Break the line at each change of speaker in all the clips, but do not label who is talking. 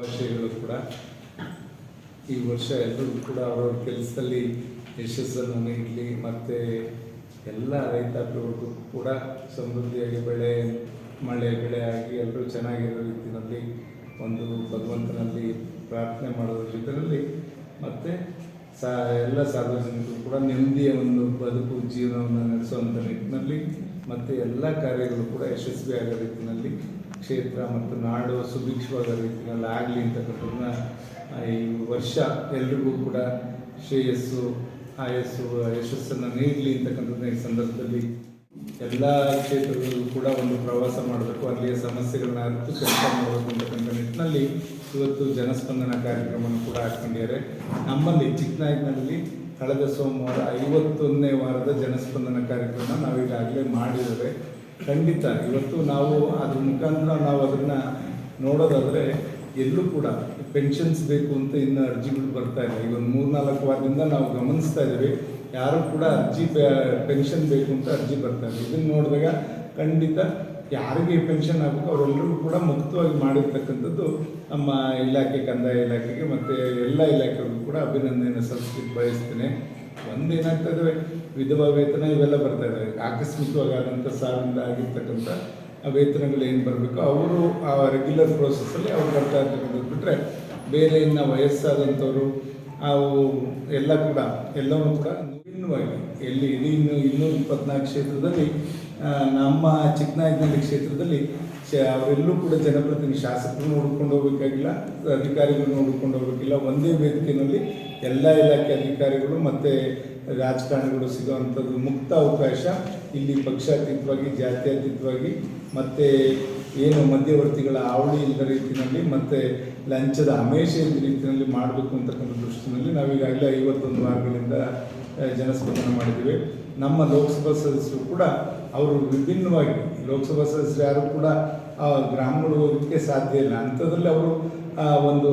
ಭಾಷೆಗಳು ಕೂಡ ಈ ವರ್ಷ ಎಲ್ಲರೂ ಕೂಡ ಅವರವ್ರ ಕೆಲಸದಲ್ಲಿ ಯಶಸ್ಸನ್ನು ನೀಡಲಿ, ಮತ್ತು ಎಲ್ಲ ರೈತಾಪಿಗಳಿಗೂ ಕೂಡ ಸಮೃದ್ಧಿಯಾಗಿ ಬೆಳೆ, ಮಳೆ, ಬೆಳೆ ಆಗಿ ಎಲ್ಲರೂ ಚೆನ್ನಾಗಿರೋ ರೀತಿಯಲ್ಲಿ ಒಂದು ಭಗವಂತನಲ್ಲಿ ಪ್ರಾರ್ಥನೆ ಮಾಡೋದ್ರ ಜೊತೆಯಲ್ಲಿ ಮತ್ತು ಸಾ, ಎಲ್ಲ ಸಾರ್ವಜನಿಕರು ಕೂಡ ನೆಮ್ಮದಿಯ ಒಂದು ಬದುಕು, ಜೀವನವನ್ನು ನಡೆಸುವಂಥ ನಿಟ್ಟಿನಲ್ಲಿ ಮತ್ತು ಎಲ್ಲ ಕಾರ್ಯಗಳು ಕೂಡ ಯಶಸ್ವಿ ಆಗೋ ರೀತಿಯಲ್ಲಿ ಕ್ಷೇತ್ರ ಮತ್ತು ನಾಡು ಸುಭಿಕ್ಷವಾದ ರೀತಿಯಲ್ಲಿ ಆಗಲಿ ಅಂತಕ್ಕಂಥದ್ದನ್ನ ಈ ವರ್ಷ ಎಲ್ರಿಗೂ ಕೂಡ ಶ್ರೇಯಸ್ಸು, ಆಯಸ್ಸು, ಯಶಸ್ಸನ್ನು ನೀಡಲಿ ಅಂತಕ್ಕಂಥದ್ದನ್ನ ಈ ಸಂದರ್ಭದಲ್ಲಿ ಎಲ್ಲ ಕ್ಷೇತ್ರಗಳಲ್ಲೂ ಕೂಡ ಒಂದು ಪ್ರವಾಸ ಮಾಡಬೇಕು, ಅಲ್ಲಿಯ ಸಮಸ್ಯೆಗಳನ್ನ ಅರಿತು ಕೆಲಸ ಮಾಡಬೇಕು ಅಂತಕ್ಕಂಥ ನಿಟ್ಟಿನಲ್ಲಿ ಇವತ್ತು ಜನಸ್ಪಂದನ ಕಾರ್ಯಕ್ರಮವನ್ನು ಕೂಡ ಹಾಕೊಂಡಿದ್ದಾರೆ ನಮ್ಮಲ್ಲಿ ಚಿಕ್ಕನಾಯಕನಲ್ಲಿ ಕಳೆದ ಸೋಮವಾರ ಐವತ್ತೊಂದನೇ ವಾರದ ಜನಸ್ಪಂದನ ಕಾರ್ಯಕ್ರಮ ನಾವು ಈಗಾಗಲೇ ಮಾಡಿದ್ದೇವೆ. ಖಂಡಿತ. ಇವತ್ತು ನಾವು ಅದ್ರ ಮುಖಾಂತರ ನಾವು ಅದನ್ನು ನೋಡೋದಾದರೆ ಎಲ್ಲೂ ಕೂಡ ಪೆನ್ಷನ್ಸ್ ಬೇಕು ಅಂತ ಇನ್ನು ಅರ್ಜಿಗಳು ಬರ್ತಾ ಇಲ್ಲ. ಈಗ ಒಂದು ಮೂರ್ನಾಲ್ಕು ವಾರದಿಂದ ನಾವು ಗಮನಿಸ್ತಾ ಇದ್ದೀವಿ. ಯಾರು ಕೂಡ ಅರ್ಜಿ ಪೆನ್ಷನ್ ಬೇಕು ಅಂತ ಅರ್ಜಿ ಬರ್ತಾ ಇದೆ ಇದನ್ನು ನೋಡಿದಾಗ ಖಂಡಿತ ಯಾರಿಗೆ ಪೆನ್ಷನ್ ಆಗಬೇಕು ಅವರೆಲ್ಲರೂ ಕೂಡ ಮುಕ್ತವಾಗಿ ಮಾಡಿರ್ತಕ್ಕಂಥದ್ದು ನಮ್ಮ ಇಲಾಖೆ ಕಂದಾಯ ಇಲಾಖೆಗೆ ಮತ್ತು ಎಲ್ಲ ಇಲಾಖೆಗಳಿಗೂ ಕೂಡ ಅಭಿನಂದನೆ ಸಲ್ಲಿಸಲಿಕ್ಕೆ ಬಯಸ್ತೇನೆ. ಒಂದೇನಾಗ್ತಾ ಇದ್ದಾವೆ ವಿಧವಾ ವೇತನ ಇವೆಲ್ಲ ಬರ್ತಾ ಇದ್ದಾವೆ ಆಕಸ್ಮಿಕವಾಗಿ ಆದಂಥ ಸಾವಿನಿಂದ ಆಗಿರ್ತಕ್ಕಂಥ ವೇತನಗಳು ಏನು ಬರಬೇಕು? ಅವರು ಆ ರೆಗ್ಯುಲರ್ ಪ್ರೋಸೆಸ್ಸಲ್ಲಿ ಅವ್ರು ಬರ್ತಾ ಇರ್ತಕ್ಕಂಥದ್ದು ಬಿಟ್ಟರೆ ಬೇರೆ ಇನ್ನು ವಯಸ್ಸಾದಂಥವರು, ಅವು ಎಲ್ಲ ಕೂಡ, ಎಲ್ಲವೂ ಕೂಡ ವಿಭಿನ್ನವಾಗಿ ಎಲ್ಲಿ ಇಡೀ ಇನ್ನು ಇಪ್ಪತ್ನಾಲ್ಕು ಕ್ಷೇತ್ರದಲ್ಲಿ ನಮ್ಮ ಚಿಕ್ಕನಾಯಕನಹಳ್ಳಿ ಕ್ಷೇತ್ರದಲ್ಲಿ ಅವರೆಲ್ಲೂ ಕೂಡ ಜನಪ್ರತಿನಿಧಿ ಶಾಸಕರು ನೋಡಿಕೊಂಡು ಹೋಗ್ಬೇಕಾಗಿಲ್ಲ, ಅಧಿಕಾರಿಗಳು ನೋಡ್ಕೊಂಡು ಹೋಗ್ಬೇಕಿಲ್ಲ ಒಂದೇ ವೇದಿಕೆಯಲ್ಲಿ ಎಲ್ಲ ಇಲಾಖೆ ಅಧಿಕಾರಿಗಳು ಮತ್ತು ರಾಜಕಾರಣಿಗಳು ಸಿಗುವಂಥದ್ದು ಮುಕ್ತ ಅವಕಾಶ ಇಲ್ಲಿ ಪಕ್ಷಾತೀತವಾಗಿ, ಜಾತ್ಯತೀತವಾಗಿ, ಮತ್ತು ಏನು ಮಧ್ಯವರ್ತಿಗಳ ಅವಳಿ ಇಲ್ಲದ ರೀತಿಯಲ್ಲಿ, ಮತ್ತು ಲಂಚದ ಹಮೇಶ ಇಲ್ಲದ ರೀತಿಯಲ್ಲಿ ಮಾಡಬೇಕು ಅಂತಕ್ಕಂಥ ದೃಷ್ಟಿನಲ್ಲಿ ನಾವೀಗಾಗಲೇ ಐವತ್ತೊಂದು ವಾರಗಳಿಂದ ಜನಸ್ಪಂದನ ಮಾಡಿದ್ದೀವಿ. ನಮ್ಮ ಲೋಕಸಭಾ ಸದಸ್ಯರು ಕೂಡ ಅವರು ವಿಭಿನ್ನವಾಗಿ ಲೋಕಸಭಾ ಸದಸ್ಯರು ಯಾರು ಕೂಡ, ಆ ಗ್ರಾಮಗಳು ಹೋಗೋದಕ್ಕೆ ಸಾಧ್ಯ ಇಲ್ಲ. ಅಂಥದ್ರಲ್ಲಿ ಅವರು ಒಂದು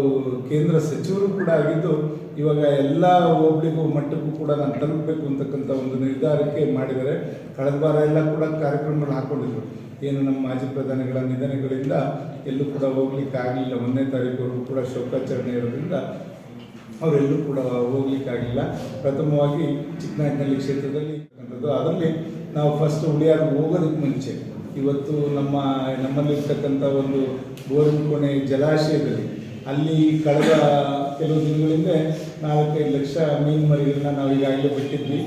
ಕೇಂದ್ರ ಸಚಿವರು ಕೂಡ ಆಗಿದ್ದು, ಇವಾಗ ಎಲ್ಲ ಹೋಗ್ಲಿಕ್ಕೂ ಮಟ್ಟಕ್ಕೂ ಕೂಡ ನಾನು ತಲುಪಬೇಕು ಅಂತಕ್ಕಂಥ ಒಂದು ನಿರ್ಧಾರಕ್ಕೆ ಮಾಡಿದ್ದಾರೆ. ಕಳೆದ ವಾರ ಎಲ್ಲ ಕೂಡ ಕಾರ್ಯಕ್ರಮಗಳು ಹಾಕ್ಕೊಂಡಿದ್ರು ಏನು ನಮ್ಮ ಮಾಜಿ ಪ್ರಧಾನಿಗಳ ನಿಧನಗಳಿಂದ ಎಲ್ಲೂ ಕೂಡ ಹೋಗ್ಲಿಕ್ಕೆ ಆಗಲಿಲ್ಲ. ಒಂದನೇ ತಾರೀಕುವರೆಗೂ ಕೂಡ ಶೋಕಾಚರಣೆ ಇರೋದ್ರಿಂದ ಅವರೆಲ್ಲೂ ಕೂಡ ಹೋಗ್ಲಿಕ್ಕಾಗಲಿಲ್ಲ ಪ್ರಥಮವಾಗಿ ಚಿಕ್ಕನಾಯಕನಹಳ್ಳಿ ಕ್ಷೇತ್ರದಲ್ಲಿ ಅದರಲ್ಲಿ ನಾವು ಫಸ್ಟ್ ಉಳಿಯಾರು ಹೋಗೋದಕ್ಕೆ ಮುಂಚೆ ಇವತ್ತು ನಮ್ಮ, ನಮ್ಮಲ್ಲಿರ್ತಕ್ಕಂಥ ಒಂದು ಬೋರಿನಕೋಣೆ ಜಲಾಶಯದಲ್ಲಿ, ಅಲ್ಲಿ ಕಳೆದ ಕೆಲವು ದಿನಗಳಿಂದ ನಾಲ್ಕೈದು ಲಕ್ಷ ಮೀನು ಮರಿಗಳನ್ನ ನಾವು ಈಗಾಗಲೇ ಬಿಟ್ಟಿದ್ವಿ.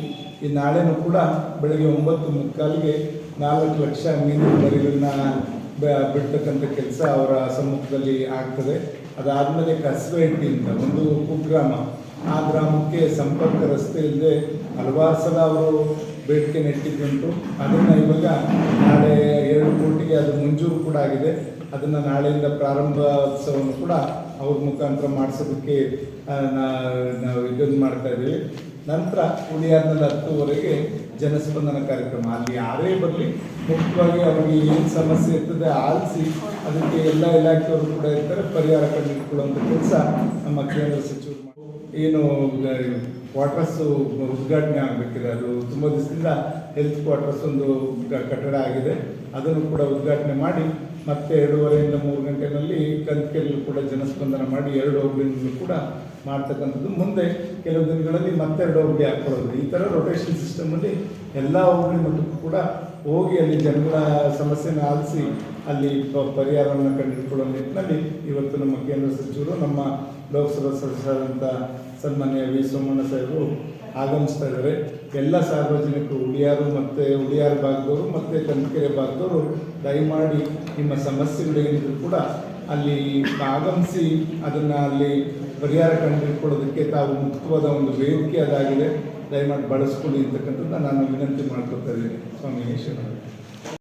ಈ ನಾಳೆನೂ ಕೂಡ ಬೆಳಗ್ಗೆ ಒಂಬತ್ತು ಮುಕ್ಕಾಲಿಗೆ ನಾಲ್ಕು ಲಕ್ಷ ಮೀನು ಮರಿಗಳನ್ನ ಬಿಡ್ತಕ್ಕಂಥ ಕೆಲಸ ಅವರ ಸಮ್ಮುಖದಲ್ಲಿ ಆಗ್ತದೆ. ಅದಾದಮೇಲೆ ಕಸವೆಟ್ಟಿ ಅಂತ ಒಂದು ಕುಗ್ರಾಮ ಆ ಗ್ರಾಮಕ್ಕೆ ಸಂಪರ್ಕ ರಸ್ತೆ ಇಲ್ಲದೆ ಹಲವಾರು ಸಲ ಅವರು ಬೇಡಿಕೆ ನೆಟ್ಟಿದ್ದುಂಟು. ಅದನ್ನು ಇವಾಗ ನಾಳೆ ಎರಡು ಕೋಟಿಗೆ ಅದು ಮಂಜೂರು ಕೂಡ ಆಗಿದೆ. ಅದನ್ನು ನಾಳೆಯಿಂದ ಪ್ರಾರಂಭೋತ್ಸವವನ್ನು ಕೂಡ ಅವ್ರ ಮುಖಾಂತರ ಮಾಡಿಸೋದಕ್ಕೆ ನಾವು ಇದನ್ನು ಮಾಡ್ತಾ ಇದ್ದೀವಿ. ನಂತರ ಉಳಿಯಾರ್ನಲ್ಲಿ ಹತ್ತುವರೆಗೆ ಜನಸ್ಪಂದನ ಕಾರ್ಯಕ್ರಮ. ಅಲ್ಲಿ ಯಾರೇ ಬರಲಿ, ಮುಖ್ಯವಾಗಿ ಅವರಿಗೆ ಏನು ಸಮಸ್ಯೆ ಇರ್ತದೆ ಆಲಿಸಿ ಅದಕ್ಕೆ ಎಲ್ಲ ಇಲಾಖೆಯವರು ಕೂಡ ಇರ್ತಾರೆ. ಪರಿಹಾರ ಕಂಡುಕೊಳ್ಳುವಂಥ ಕೆಲಸ ನಮ್ಮ ಕೇಂದ್ರ ಸಚಿವರು ಏನು ಕ್ವಾರ್ಟರ್ಸು ಉದ್ಘಾಟನೆ ಆಗಬೇಕಿದೆ. ಅದು ತುಂಬ ದಿವಸದಿಂದ ಹೆಲ್ತ್ ಕ್ವಾರ್ಟರ್ಸ್ ಒಂದು ಕಟ್ಟಡ ಆಗಿದೆ. ಅದನ್ನು ಕೂಡ ಉದ್ಘಾಟನೆ ಮಾಡಿ, ಮತ್ತೆ ಎರಡೂವರೆಯಿಂದ ಮೂರು ಗಂಟೆನಲ್ಲಿ ಕಂತಿಕೆಯಲ್ಲಿ ಕೂಡ ಜನಸ್ಪಂದನ ಮಾಡಿ, ಎರಡು ಹೋಬಳಿನಲ್ಲೂ ಕೂಡ ಮಾಡ್ತಕ್ಕಂಥದ್ದು. ಮುಂದೆ ಕೆಲವು ದಿನಗಳಲ್ಲಿ ಮತ್ತೆರಡು ಹೋಗಿ ಹಾಕ್ಕೊಳ್ಳೋದು. ಈ ಥರ ರೊಟೇಷನ್ ಸಿಸ್ಟಮಲ್ಲಿ ಎಲ್ಲ ಹೋಗಿ ಮಟ್ಟಕ್ಕೂ ಕೂಡ ಹೋಗಿ ಅಲ್ಲಿ ಜನಗಳ ಸಮಸ್ಯೆನ ಆಲಿಸಿ ಅಲ್ಲಿ ಪರಿಹಾರವನ್ನು ಕಂಡುಹಿಡ್ಕೊಳ್ಳೋ ನಿಟ್ಟಿನಲ್ಲಿ ಇವತ್ತು ನಮ್ಮ ಕೇಂದ್ರ ಸಚಿವರು, ನಮ್ಮ ಲೋಕಸಭಾ ಸದಸ್ಯರಾದಂಥ ಸನ್ಮಾನ್ಯ ವಿ. ಸೋಮಣ್ಣ ಸಾಹೇಬರು ಆಗಮಿಸ್ತಾ ಇದ್ದಾರೆ. ಎಲ್ಲ ಸಾರ್ವಜನಿಕರು ಉಳಿಯಾರು ಮತ್ತು ಉಳಿಯಾರು ಭಾಗದವರು ಮತ್ತು ಕಂದಕೆರೆ ಭಾಗದವರು ದಯಮಾಡಿ ನಿಮ್ಮ ಸಮಸ್ಯೆಗಳೇನಿದ್ರು ಕೂಡ ಅಲ್ಲಿ ಆಗಮಿಸಿ ಅದನ್ನು ಅಲ್ಲಿ ಪರಿಹಾರ ಕಂಡುಹಿಡ್ಕೊಳ್ಳೋದಕ್ಕೆ ತಾವು ಮುಕ್ತವಾದ ಒಂದು ವೇದಿಕೆ ಅದಾಗಿದೆ ದಯಮಾಡಿ ಬಳಸ್ಕೊಳ್ಳಿ ಅಂತಕ್ಕಂಥದ್ದನ್ನ ನಾನು ವಿನಂತಿ ಮಾಡ್ಕೊತಾ ಇದ್ದೀನಿ. ಸ್ವಾಮಿ ಈಶ್ವರ